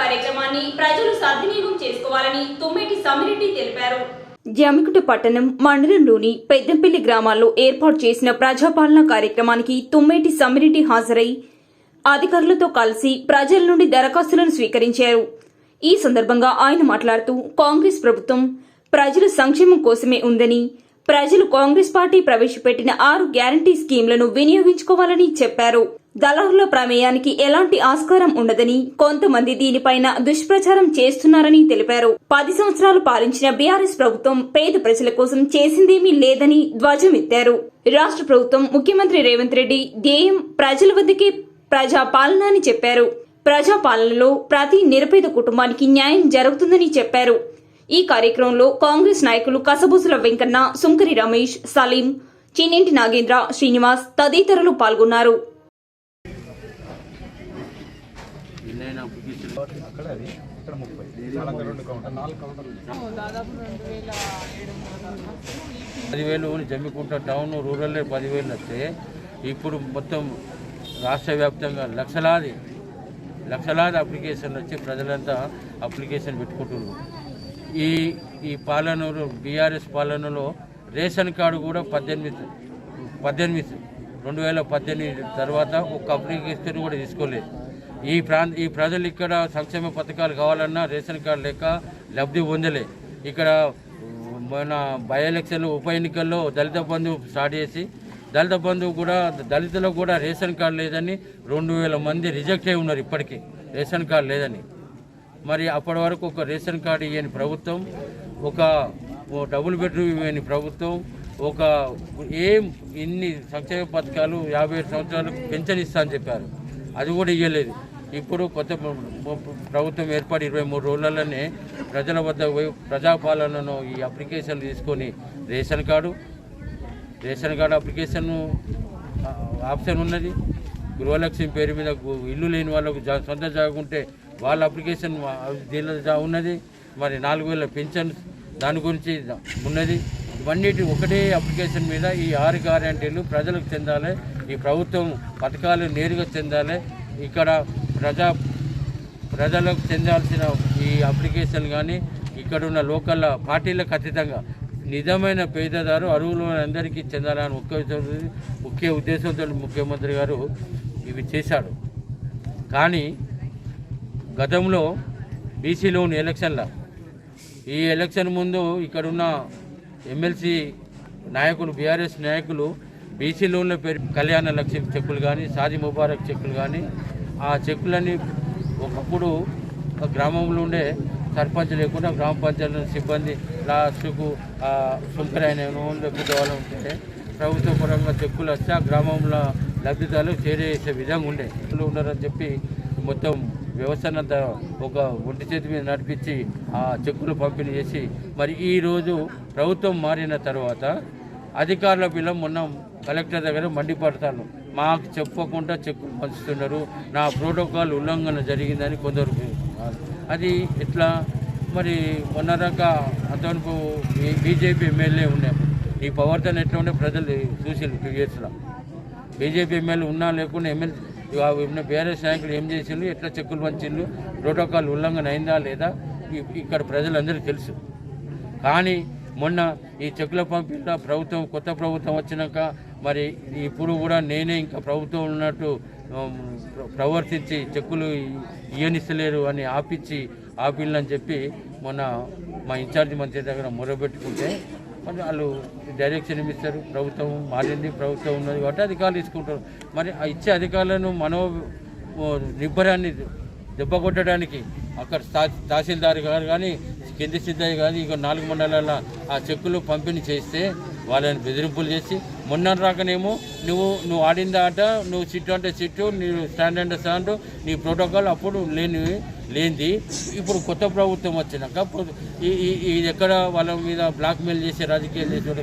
కార్యక్రమాన్ని ప్రజలు సద్వినియోగం చేసుకోవాలని తుమ్మేటి సమిరెడ్డి తెలిపారు. జమికుట పట్టణం మండలంలోని పెద్దంపల్లి గ్రామాల్లో ఏర్పాటు చేసిన ప్రజాపాలన కార్యక్రమానికి తుమ్మేటి సమిరెడ్డి హాజరై అధికారులతో కలిసి ప్రజల నుండి దరఖాస్తులను స్వీకరించారు. ఈ సందర్భంగా ఆయన మాట్లాడుతూ కాంగ్రెస్ ప్రభుత్వం ప్రజల సంక్షేమం కోసమే ఉందని ప్రజలు కాంగ్రెస్ పార్టీ ప్రవేశపెట్టిన ఆరు గ్యారంటీ స్కీంలను వినియోగించుకోవాలని చెప్పారు. దళారుల ప్రమేయానికి ఎలాంటి ఆస్కారం ఉండదని కొంతమంది దీనిపైన దుష్ప్రచారం చేస్తున్నారని తెలిపారు. పది సంవత్సరాలు పాలించిన బీఆర్ఎస్ ప్రభుత్వం పేద ప్రజల కోసం చేసిందేమీ లేదని ధ్వజమెత్తారు రాష్ట్ర ప్రభుత్వం ముఖ్యమంత్రి రేవంత్ రెడ్డి ధ్యేయం ప్రజల వద్దకే ప్రజా పాలన అని చెప్పారు. ప్రజా పాలనలో ప్రతి నిరుపేద కుటుంబానికి న్యాయం జరుగుతుందని చెప్పారు. ఈ కార్యక్రమంలో కాంగ్రెస్ నాయకులు కసబుసుల వెంకన్న సుంకరి రమేష్ సలీం చిన్నింటి నాగేంద్ర శ్రీనివాస్ తదితరులు పాల్గొన్నారు. అప్లికేషన్ అక్కడ అది ఇక్కడ ముప్పై. నాలుగు రెండు కౌంటర్ నాలుగు కౌంటర్లు. పదివేలు జమ్మికుంట టౌన్ రూరల్ పదివేలు వస్తే ఇప్పుడు మొత్తం రాష్ట్ర వ్యాప్తంగా లక్షలాది లక్షలాది అప్లికేషన్లు వచ్చి ప్రజలంతా అప్లికేషన్ పెట్టుకుంటున్నారు. ఈ ఈ పాలనలో బీఆర్ఎస్ పాలనలో రేషన్ కార్డు కూడా పద్దెనిమిది పద్దెనిమిది రెండు వేల పద్దెనిమిది తర్వాత ఒక్క అప్లికేషన్ కూడా తీసుకోలేదు. ఈ ప్రాంత ఈ ప్రజలు ఇక్కడ సంక్షేమ పథకాలు కావాలన్నా రేషన్ కార్డు లేక లబ్ధి పొందలే. ఇక్కడ మన బై ఎలక్షన్లు ఉప ఎన్నికల్లో దళిత బంధు స్టార్ట్ చేసి దళిత బంధువు కూడా దళితులకు కూడా రేషన్ కార్డు లేదని రెండు వేల మంది రిజెక్ట్ అయి ఉన్నారు ఇప్పటికీ. రేషన్ కార్డు లేదని. మరి అప్పటి వరకు ఒక రేషన్ కార్డు ఇవ్వని ప్రభుత్వం ఒక డబుల్ బెడ్రూమ్ ఇవ్వని ప్రభుత్వం ఒక ఏం ఇన్ని సంక్షేమ పథకాలు యాభై ఏడు సంవత్సరాలకు పెన్షన్ ఇస్తా అని చెప్పారు. అది కూడా ఇవ్వలేదు. ఇప్పుడు కొత్త ప్రభుత్వం ఏర్పడి ఇరవై మూడు రోజులలోనే ప్రజల వద్ద ప్రజాపాలనను ఈ అప్లికేషన్లు తీసుకొని ration card ration card application option ఉన్నది. గృహలక్ష్మి పేరు మీద ఇల్లు లేని వాళ్ళకు జా- సొంత జాగుంటే ఉంటే వాళ్ళ అప్లికేషన్ దీనిలో ఉన్నది. మరి నాలుగు వేల పెన్షన్ దాని గురించి ఉన్నది. ఇవన్నిటి ఒకటే అప్లికేషన్ మీద ఈ ఆరు గ్యారంటీలు ప్రజలకు చెందాలి. ఈ ప్రభుత్వం పథకాలు నేరుగా చెందాలి. ఇక్కడ ప్రజా ప్రజలకు చెందాల్సిన ఈ అప్లికేషన్ కానీ ఇక్కడ ఉన్న లోకల్ పార్టీలకు ఖచ్చితంగా నిజమైన పేదదారు అరువులు అందరికీ చెందాలని ముఖ్య ఉద్దేశం- ముఖ్య ఉద్దేశంతో ముఖ్యమంత్రి గారు ఇవి చేశాడు కానీ గతంలో బీసీలోని ఎలక్షన్ల ఈ ఎలక్షన్ ముందు ఇక్కడున్న ఎమ్మెల్సీ నాయకులు బీఆర్ఎస్ నాయకులు బీసీ లోన్ల పేరు కళ్యాణ లక్ష్యం చెక్కులు కానీ సాది ముబారక్ చెక్కులు కానీ ఆ చెక్కులన్నీ ఒకప్పుడు గ్రామంలో ఉండే సర్పంచ్ లేకుండా గ్రామ పంచాయతీ సిబ్బంది లాస్ట్కు సుంకరైన లేకపోతే వాళ్ళు ఉంటే ప్రభుత్వ పరంగా చెక్కులు వస్తే ఆ గ్రామంలో లబ్ధిదారులు చేరేసే విధంగా ఉండే. చెక్కులు ఉన్నారని చెప్పి మొత్తం వ్యవస్థనంతా ఒక ఒంటి చేతి మీద నడిపించి ఆ చెక్కులు పంపిణీ చేసి మరి ఈరోజు ప్రభుత్వం మారిన తర్వాత అధికారుల పిల్ల మొన్న కలెక్టర్ దగ్గర మండిపడతాను. మాకు చెప్పకుండా చెక్కులు పంచుతున్నారు. నా ప్రోటోకాల్ ఉల్లంఘన జరిగిందని కొందరు అది ఎట్లా? మరి మొన్న దాకా అంతవరకు బీజేపీ ఎమ్మెల్యే ఉన్నాయి ఈ ప్రవర్తన ఎట్లా ఉండే ప్రజలు చూసిండ్రు టూ ఇయర్స్లో బీజేపీ ఎమ్మెల్యే ఉన్నా లేకుండా ఎమ్మెల్యే బీఆర్ఎస్ నాయకులు ఏం చేసిండ్రు ఎట్లా చెక్కులు పంచిండ్రు ప్రోటోకాల్ ఉల్లంఘన అయిందా లేదా? ఇక్కడ ప్రజలందరూ తెలుసు. కానీ మొన్న ఈ చెక్కుల పంపిన ప్రభుత్వం కొత్త ప్రభుత్వం వచ్చినాక మరి ఇప్పుడు కూడా నేనే ఇంకా ప్రభుత్వం ఉన్నట్టు ప్రవర్తించి చెక్కులు ఇ- ఇయ్యనిస్తలేరు అని ఆపించి ఆపిల్లని చెప్పి మొన్న మా ఇన్ఛార్జ్ మంత్రి దగ్గర మొరబెట్టుకుంటే మరి వాళ్ళు డైరెక్షన్ ఇస్తారు ప్రభుత్వం మారింది ప్రభుత్వం ఉన్నది కాబట్టి అధికారులు తీసుకుంటారు. మరి ఇచ్చే అధికారులను మనో నిబ్బరాన్ని దెబ్బ కొట్టడానికి అక్కడ తా- తహసీల్దార్ గారు కానీ కింది సిద్ధయ్య కానీ ఇక నాలుగు మండలాల ఆ చెక్కులు పంపిణీ చేస్తే వాళ్ళని బెదిరింపులు చేసి మొన్న రాకనేమో నువ్వు నువ్వు ఆడిన ఆట నువ్వు సిట్టు అంటే సిట్టు నీ స్టాండ్ అంటే స్టాండ్ నీ ప్రోటోకాల్ అప్పుడు లేని లేనిది. ఇప్పుడు కొత్త ప్రభుత్వం వచ్చినాక ఈ ఇది ఎక్కడ వాళ్ళ మీద బ్లాక్మెయిల్ చేసే రాజకీయాలు చేసే